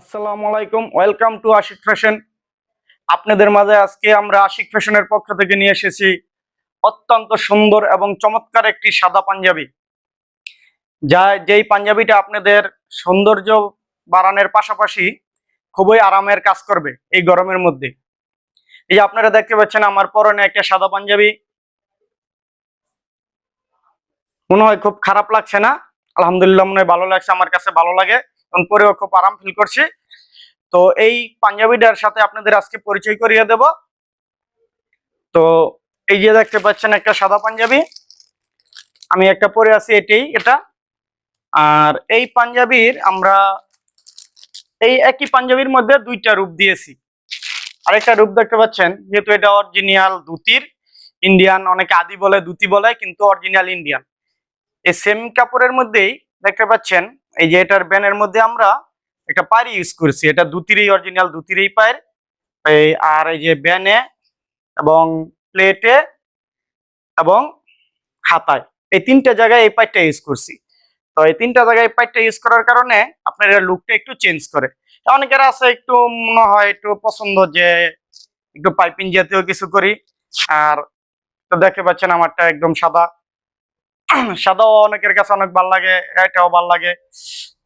আসসালামু আলাইকুম, welcome to Ashiq fashion. আপনাদের মাঝে আজকে আমরা আশিক ফ্যাশনের পক্ষ থেকে নিয়ে এসেছি অত্যন্ত সুন্দর এবং চমৎকার একটি সাদা পাঞ্জাবি। যা যেই পাঞ্জাবিটা আপনাদের সৌন্দর্য বাড়ানোর পাশাপাশি খুবই আরামের কাজ করবে এই গরমের মধ্যে। এই আপনারা দেখতে পাচ্ছেন আমার পরনে একটা সাদা পাঞ্জাবি। মনে হয় খুব খারাপ লাগছে না? আলহামদুলিল্লাহ মনে হয় ভালো লাগছে, আমার কাছে ভালো লাগে। এবং পরেও খুব আরাম ফিল করছি। তো এই পাঞ্জাবিটার সাথে আপনাদের আজকে পরিচয় করিয়ে দেব। তো এই যে দেখতে পাচ্ছেন একটা সাদা পাঞ্জাবি। আমি একটা পরে আছি এটাই এটা। আর এই পাঞ্জাবির আমরা এই একই পাঞ্জাবির মধ্যে দুইটা রূপ দিয়েছি। আরেকটা রূপ দেখতে পাচ্ছেন, যেহেতু এটা অরিজিনাল ধুতির ইন্ডিয়ান অনেকে আদি বলে, ধুতি বলে, কিন্তু অরিজিনাল ইন্ডিয়ান এই সেম কাপড়ের মধ্যেই দেখতে পাচ্ছেন এই যে এটার ব্যানের মধ্যে আমরা একটা পাড়ি ইউজ করছি। এটা দুতিরই অরিজিনাল দুতিরই পায়ের। এই আর এই যে ব্যানে এবং প্লেটে এবং হাতায় এই তিনটা জায়গায় এই পাইটটা ইউজ করছি। তো এই তিনটা জায়গায় এই পাইটটা ইউজ করার কারণে আপনার লুকটা একটু চেঞ্জ করে। অনেকের আছে একটু মনে হয় একটু পছন্দ যে একটু পাইপিং জাতীয় কিছু করি। আর তো দেখতে পাচ্ছেন আমারটা একদম সাদা। সাদাও অনেকের কাছে অনেক ভালো লাগে এটাও ভালো লাগে।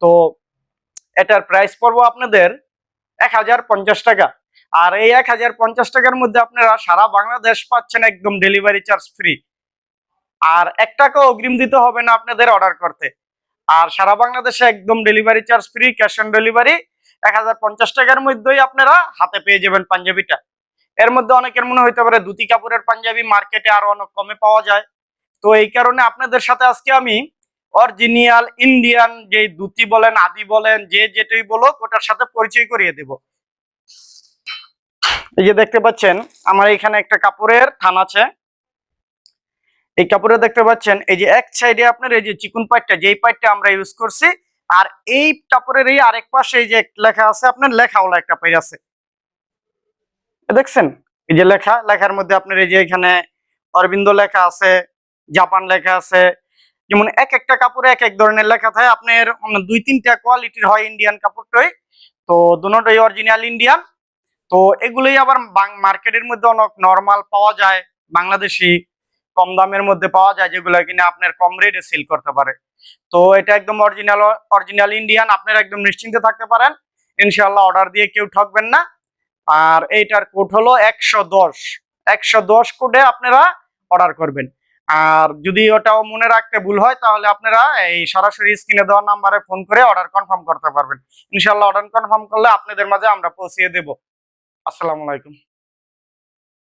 তো এটার প্রাইস পড়ব আপনাদের এক হাজার পঞ্চাশ টাকা। আর এই এক হাজার পঞ্চাশ টাকার মধ্যে আপনারা সারা বাংলাদেশ পাচ্ছেন একদম ডেলিভারি চার্জ ফ্রি আর এক টাকাও অগ্রিম দিতে হবে না আপনাদের অর্ডার করতে। আর সারা বাংলাদেশে একদম delivery charge free cash on delivery এক হাজার পঞ্চাশ টাকার মধ্যেই আপনারা হাতে পেয়ে যাবেন পাঞ্জাবিটা। এর মধ্যে অনেকের মনে হইতে পারে দুটি কাপড়ের পাঞ্জাবি মার্কেটে আরও অনেক কমে পাওয়া যায়। তো এই কারণে আপনাদের সাথে আজকে আমি অরিজিনিয়াল ইন্ডিয়ান যে দুতি বলেন, আদি বলেন, যে যেটাই বলো ওটার সাথে পরিচয় করিয়ে দেব। এই যে দেখতে পাচ্ছেন, আমার এখানে একটা কাপড়ের থান আছে। এই কাপড়ে দেখতে পাচ্ছেন, এই যে এক সাইডে আপনার এই যে চিকুন পাইটটা যেই পাইটটা আমরা ইউজ করছি, আর এই কাপড়ের এই আরেক পাশে এই যে লেখা আছে, আপনার লেখাওয়ালা একটা পাই আছে। দেখছেন? এই যে লেখা, লেখার মধ্যে আপনার এই যে এখানে অরবিন্দ লেখা আছে জাপান লেখা আছে। যেমন এক একটা কাপড়ে এক এক ধরনের লেখা থাকে। আপনার দুই তিনটা কোয়ালিটির হয় ইন্ডিয়ান কাপড়টাই তো দুটোটাই অরিজিনাল ইন্ডিয়ান তো এগুলোই আবার মার্কেটের মধ্যে অনেক নর্মাল পাওয়া যায়। বাংলাদেশি কম দামের মধ্যে পাওয়া যায়, যেগুলো কিনা আপনার কম রেটে সেল করতে পারে। তো এটা একদম অরিজিনাল অরিজিনাল ইন্ডিয়ান আপনারা একদম নিশ্চিন্তে থাকতে পারেন। ইনশাল্লাহ অর্ডার দিয়ে কেউ ঠকবেন না। আর এইটার কোড হলো একশো দশ। একশো দশ কোডে আপনারা অর্ডার করবেন। আর যদি ওটাও মনে রাখতে ভুল হয়, তাহলে আপনারা এই সরাসরি স্ক্রিনে দেওয়া নাম্বারে ফোন করে অর্ডার কনফার্ম করতে পারবেন। ইনশাল্লাহ অর্ডার কনফার্ম করলে আপনাদের মাঝে আমরা পৌঁছিয়ে দেব। আসসালামু আলাইকুম।